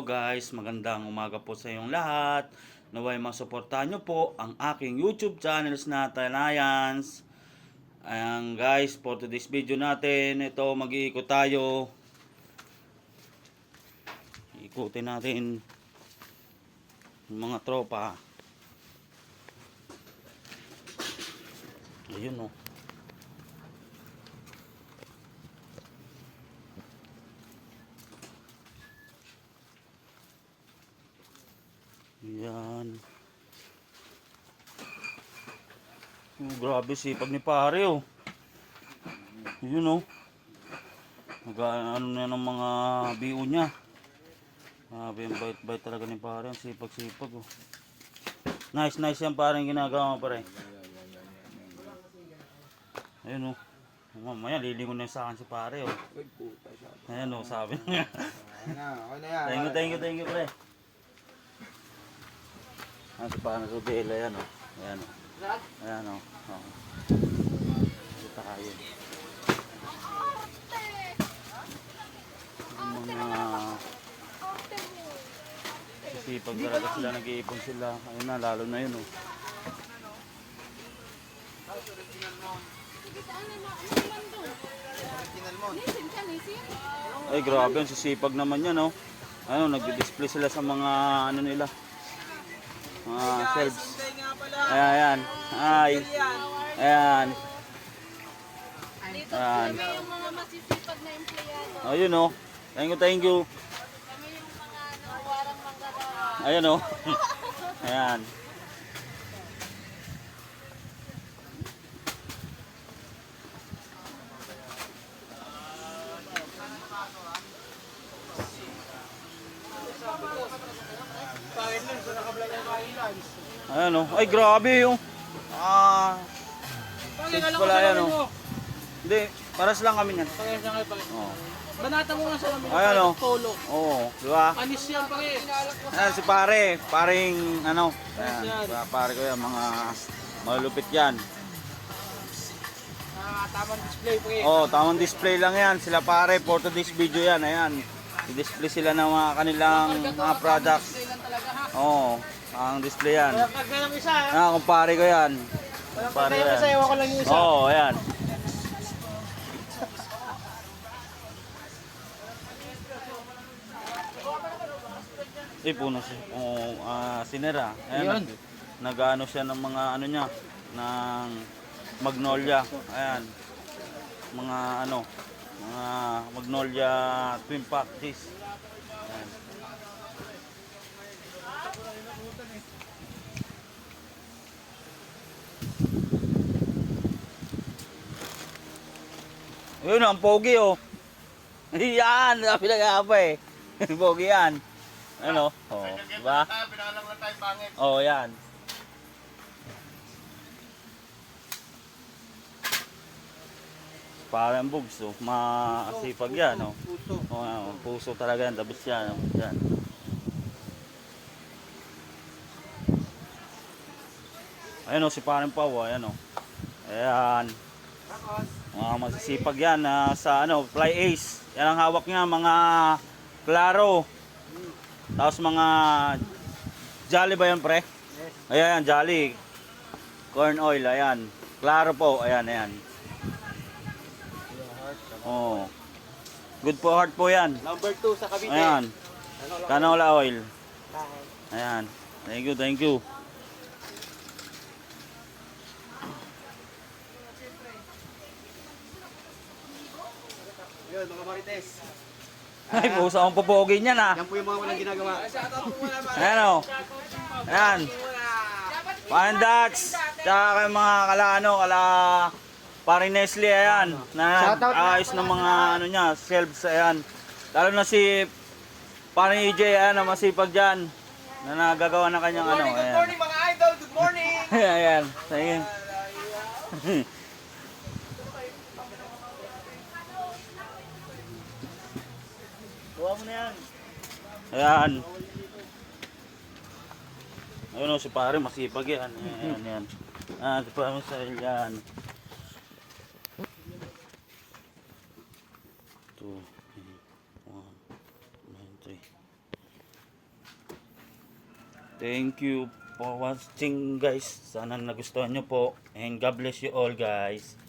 Guys, magandang umaga po sa inyong lahat. Naway masuportahan nyo po ang aking YouTube channels na Talayans. Ayan guys, for today's video natin, ito mag-iikot tayo. Ikutin natin mga tropa. Ayun oh. Yan. Oh, grabe sipag ni pare oh. Yun oh. Mag ano na ng mga bio niya. Grabe yung bait-bait talaga ni pare. Ang sipag-sipag oh. Nice, nice yan pare ginagawa mo pare. Ayun oh. Mamaya lilingon na sa akin si pare oh. Ayan oh, sabi niya. Thank you, thank you, thank you pre. Ano si Pana Rubel, ayan o. Ayan o. Ayan o. Oh. Kita kayo. Yung mga sisipag talaga sila, nag-iipon sila. Ayun na, lalo na yun o. Original mo. Ay, grabe, ang sisipag naman yan o. Ano, nag-display sila sa mga ano nila. Mga pala. Ayan, ayan. Ay. Yan. Ayan. Dito Ayan. kami yung mga masisipag na empleyado. Ayun o. Thank you, thank you. Kami yung mga ano, warang manggagawa. Ayan o. Ayan. Ayan o. Ay, grabe yung. Ah. Six pala yan o. Hindi, paras lang kami yan. Pagkaya siya kayo pag... Oo. Banata mo nga sa namin. Ayan, oh. Polo. Oo, di ba? Anis yan pare. Ayan si pare. Paring ano. Ayan, Yan. pa- pare ko yan. Mga malupit yan. Ah, tamang display pare. Oh, tamang display lang yan. Sila pare, for today's video yan. Ayan. I-display sila ng mga kanilang mga products. Lang. Oo, ang display yan. Walang kagaya ng isa ha. Ah, kumpare ko yan. Walang kagaya ng isa, ewan ko lang yung isa. Oo, oh, ayan. Eh, puno si, oh, ah, sinera. Ayan, nag, nag-ano siya ng mga ano niya, ng magnolia. Ayan. Mga ano, mga magnolia twin pack cheese. Yun, ang pogi oh. Yan, sabi na nga pa eh. pogi yan. Ano? Oh, diba? Pinalang lang tayo pangit. Oh, yan. Parang bugs oh. Masipag yan oh. Puso. Oh, ano, puso talaga yan. Dabis yan. oh. yan. Ayan oh, si Parang Pau. oh. Ayan oh. Ayan. Mga masisipag yan na sa ano, Fly Ace. Yan ang hawak niya, mga Claro. Tapos mga Jolly ba yan, pre? yes. Ayan, Jolly. Corn oil, ayan. Claro po, ayan, ayan. Oh. Good for heart po yan. Number 2 sa Cavite. Ayan, Ano canola oil. Ayan. Thank you, thank you. Yun, mga marites. Ay, pusa akong popogi niyan ah. Yan po yung mga walang ginagawa. Ayan o. Ayan. Fine Dats. Tsaka kay mga kala ano, kala paring Nestle, ayan. Na ayos ng mga ano niya, shelves, ayan. Lalo na si paring EJ, ayan, na masipag dyan. Na nagagawa ng kanyang ano, Good ayan. morning mga idol. Good morning. ayan. Sige. Kuha mo na yan. Ayan. Ayun o, si pare masipag yan. Ayan, yan. Ah, si pare masipag yan. Two. Thank you for watching guys. Sana nagustuhan nyo po. And God bless you all guys.